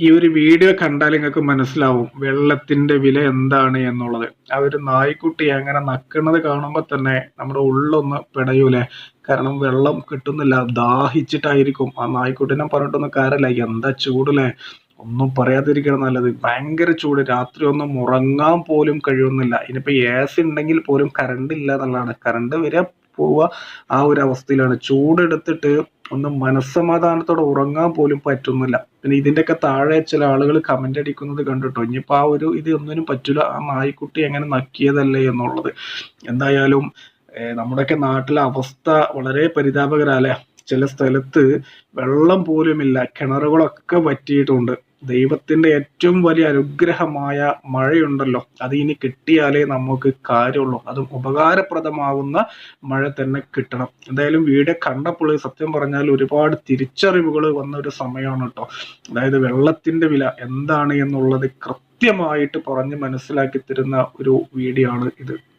ഈ ഒരു വീഡിയോ കണ്ടാൽ നിങ്ങൾക്ക് മനസ്സിലാവും വെള്ളത്തിന്റെ വില എന്താണ് എന്നുള്ളത്. ആ ഒരു നായ്ക്കുട്ടി അങ്ങനെ നക്കുന്നത് കാണുമ്പോൾ തന്നെ നമ്മുടെ ഉള്ളൊന്ന് പിടയൂലേ? കാരണം വെള്ളം കിട്ടുന്നില്ല. ദാഹിച്ചിട്ടായിരിക്കും. ആ നായ്ക്കുട്ടിനെ പറഞ്ഞിട്ടൊന്നും കാര്യമില്ല. എന്താ ചൂടല്ലേ? ഒന്നും പറയാതിരിക്കണം നല്ലത്. ഭയങ്കര ചൂട്. രാത്രി ഒന്നും ഉറങ്ങാൻ പോലും കഴിയുന്നില്ല. ഇനിയിപ്പോ എ സി ഉണ്ടെങ്കിൽ പോലും കറണ്ട് ഇല്ല എന്നുള്ളതാണ്. കറണ്ട് വരെ പോവുക. ആ ഒരു അവസ്ഥയിലാണ്. ചൂടെടുത്തിട്ട് ഒന്ന് മനസ്സമാധാനത്തോടെ ഉറങ്ങാൻ പോലും പറ്റുന്നില്ല. പിന്നെ ഇതിന്റെയൊക്കെ താഴെ ചില ആളുകൾ കമന്റ് അടിക്കുന്നത് കണ്ടിട്ടോ? ഇനിയിപ്പോ ആ ഒരു ഇത് ഒന്നിനും പറ്റില്ല ആ നായ്ക്കുട്ടി എങ്ങനെ നക്കിയതല്ലേ എന്നുള്ളത്. എന്തായാലും നമ്മുടെയൊക്കെ നാട്ടിലെ അവസ്ഥ വളരെ പരിതാപകരല്ലേ ചില സ്ഥലത്ത് വെള്ളം പോലുമില്ല. കിണറുകളൊക്കെ വറ്റിയിട്ടുണ്ട്. ദൈവത്തിന്റെ ഏറ്റവും വലിയ അനുഗ്രഹമായ മഴയുണ്ടല്ലോ. അത് ഇനി കിട്ടിയാലേ നമുക്ക് കാര്യമുള്ളൂ. അതും ഉപകാരപ്രദമാവുന്ന മഴ തന്നെ കിട്ടണം. എന്തായാലും വീഡിയോ കണ്ടപ്പോൾ സത്യം പറഞ്ഞാൽ ഒരുപാട് തിരിച്ചറിവുകൾ വന്ന ഒരു സമയമാണ് കേട്ടോ. അതായത് വെള്ളത്തിന്റെ വില എന്താണ് എന്നുള്ളത് കൃത്യമായിട്ട് പറഞ്ഞ് മനസ്സിലാക്കി തരുന്ന ഒരു വീഡിയോ ആണ് ഇത്.